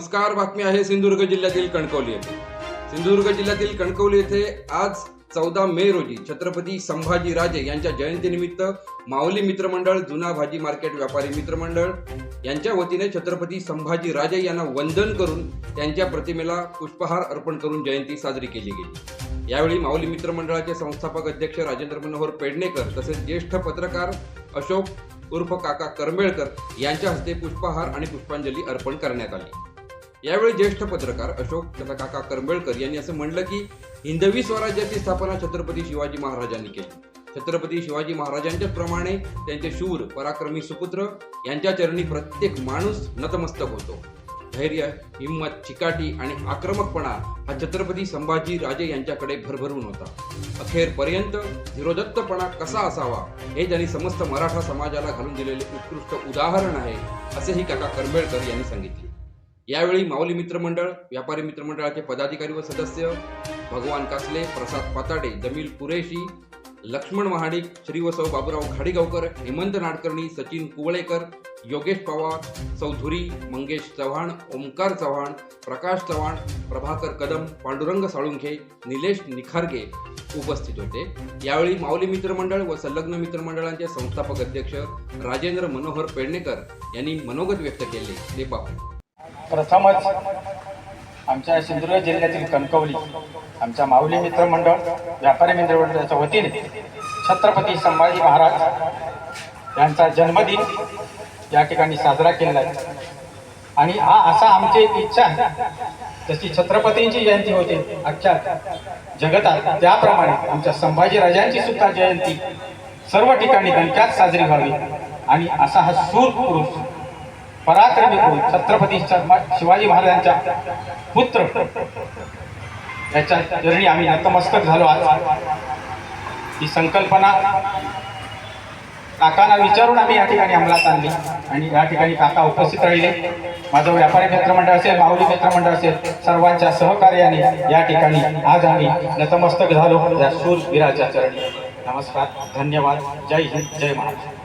नमस्कार बातमी आहे सिंधुदुर्ग जिल्ह्यातील कणकवली येथे. सिंधुदुर्ग जिल्ह्यातील कणकवली येथे आज चौदा मे रोजी छत्रपती संभाजी राजे यांच्या जयंतीनिमित्त माऊली मित्रमंडळ जुना भाजी मार्केट व्यापारी मित्रमंडळ यांच्या वतीने छत्रपती संभाजी राजे यांना वंदन करून त्यांच्या प्रतिमेला पुष्पहार अर्पण करून जयंती साजरी केली गेली. यावेळी माऊली मित्रमंडळाचे संस्थापक अध्यक्ष राजेंद्र मनोहर पेडणेकर तसेच ज्येष्ठ पत्रकार अशोक उर्फ काका करमेळकर यांच्या हस्ते पुष्पहार आणि पुष्पांजली अर्पण करण्यात आली. यावेळी ज्येष्ठ पत्रकार अशोक तथा काका करंबेळकर यांनी असं म्हणलं की हिंदवी स्वराज्याची स्थापना छत्रपती शिवाजी महाराजांनी केली. छत्रपती शिवाजी महाराजांच्याच प्रमाणे त्यांचे शूर पराक्रमी सुपुत्र यांच्या चरणी प्रत्येक माणूस नतमस्तक होतो. धैर्य हिंमत चिकाटी आणि आक्रमकपणा हा छत्रपती संभाजी राजे यांच्याकडे भरभरून होता. अखेरपर्यंत धीरोदत्तपणा कसा असावा हे त्यांनी समस्त मराठा समाजाला घालून दिलेले उत्कृष्ट उदाहरण आहे असेही काका करंबेळकर यांनी सांगितले. यावेळी माऊली मित्रमंडळ व्यापारी मित्रमंडळाचे पदाधिकारी व सदस्य भगवान कासले प्रसाद पाताडे जमील कुरेशी लक्ष्मण महाडिक श्रीवसव बाबूराव खाडीगावकर हेमंत नाडकर्णी सचिन कुवळेकर योगेश पवार चौधुरी मंगेश चव्हाण ओमकार चव्हाण प्रकाश चव्हाण प्रभाकर कदम पांडुरंग साळुंखे निलेश निखारगे उपस्थित होते. यावेळी माऊली मित्रमंडळ व संलग्न मित्रमंडळांचे संस्थापक अध्यक्ष राजेंद्र मनोहर पेडणेकर यांनी मनोगत व्यक्त केले. ते पाहू. प्रथमच आमच्या सिंधुदुर्ग जिल्ह्यातील कणकवली आमच्या माऊली मित्र मंडळ व्यापारी मित्र मंडळाच्या वतीने छत्रपती संभाजी महाराज यांचा जन्मदिन या ठिकाणी साजरा केलेला आहे. आणि हा असा आमची एक इच्छा आहे जशी छत्रपतींची जयंती होते आजच्या जगतात त्याप्रमाणे आमच्या संभाजी राजांची सुद्धा जयंती सर्व ठिकाणी गणक्यात साजरी व्हावी. आणि असा हा सूर पुरुष पराक्रमी होऊन छत्रपती शिवाजी महाराजांच्या पुत्र. याच्या चरणी आम्ही नतमस्तक झालो आज. ही संकल्पना काकांना विचारून आम्ही या ठिकाणी अंमलात आणली. आणि या ठिकाणी काका उपस्थित राहिले. माझं व्यापारी मित्रमंडळ असेल माऊली मित्रमंडळ असेल सर्वांच्या सहकार्याने या ठिकाणी आज आम्ही नतमस्तक झालो. या शूर वीराच्या चरणी. नमस्कार धन्यवाद. जय हिंद जय महाराष्ट्र.